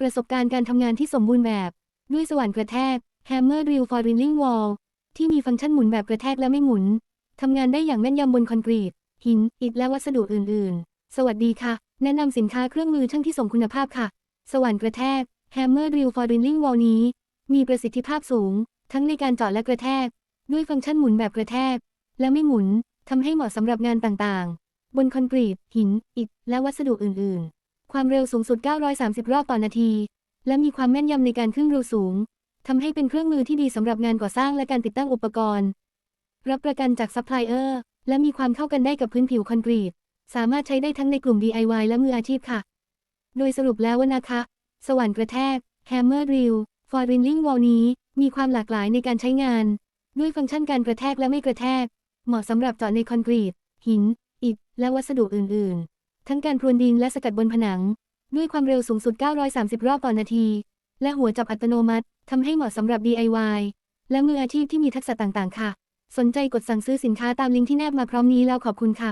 ประสบการณ์การทำงานที่สมบูรณ์แบบ ด้วยสว่านกระแทก Hammer Drill for Drilling Wall ที่มีฟังก์ชันหมุนแบบกระแทกและไม่หมุน ทำงานได้อย่างแม่นยำบนคอนกรีต หิน อิฐและวัสดุอื่น ๆ สวัสดีค่ะ แนะนำสินค้าเครื่องมือช่างที่ส่งคุณภาพค่ะ สว่านกระแทก Hammer Drill for Drilling Wall นี้ มีประสิทธิภาพสูง ทั้งในการเจาะและกระแทก ด้วยฟังก์ชันหมุนแบบกระแทก และไม่หมุนทำให้เหมาะสำหรับงานต่าง ๆ บนคอนกรีต หิน อิฐ และวัสดุอื่น ๆ ความเร็วสูงสุด 930 รอบต่อนาที และมีความแม่นยำในการขึ้นร็วสูง ทำให้เป็นเครื่องมือที่ดีสำหรับงานก่อสร้างและการติดตั้งอุปกรณ์ รับประกันจากซัพพลายเออร์ และมีความเข้ากันได้กับพื้นผิวคอนกรีต สามารถใช้ได้ทั้งในกลุ่ม DIY และมืออาชีพค่ะ โดยสรุปแล้วว่านะคะ สว่านกระแทก Hammer Drill for Drilling Wall นี้ มีความหลากหลายในการใช้งาน ด้วยฟังก์ชันการกระแทกและไม่กระแทก เหมาะสำหรับเจาะในคอนกรีต หิน อิฐ และวัสดุอื่น ๆ ทั้งการพรวนดินและสกัดบนผนัง ด้วยความเร็วสูงสุด 930 รอบต่อนาที และหัวจับอัตโนมัติทำให้เหมาะสำหรับ DIY และมืออาชีพที่มีทักษะต่างๆ ค่ะ สนใจกดสั่งซื้อสินค้าตามลิงก์ที่แนบมาพร้อมนี้แล้วขอบคุณค่ะ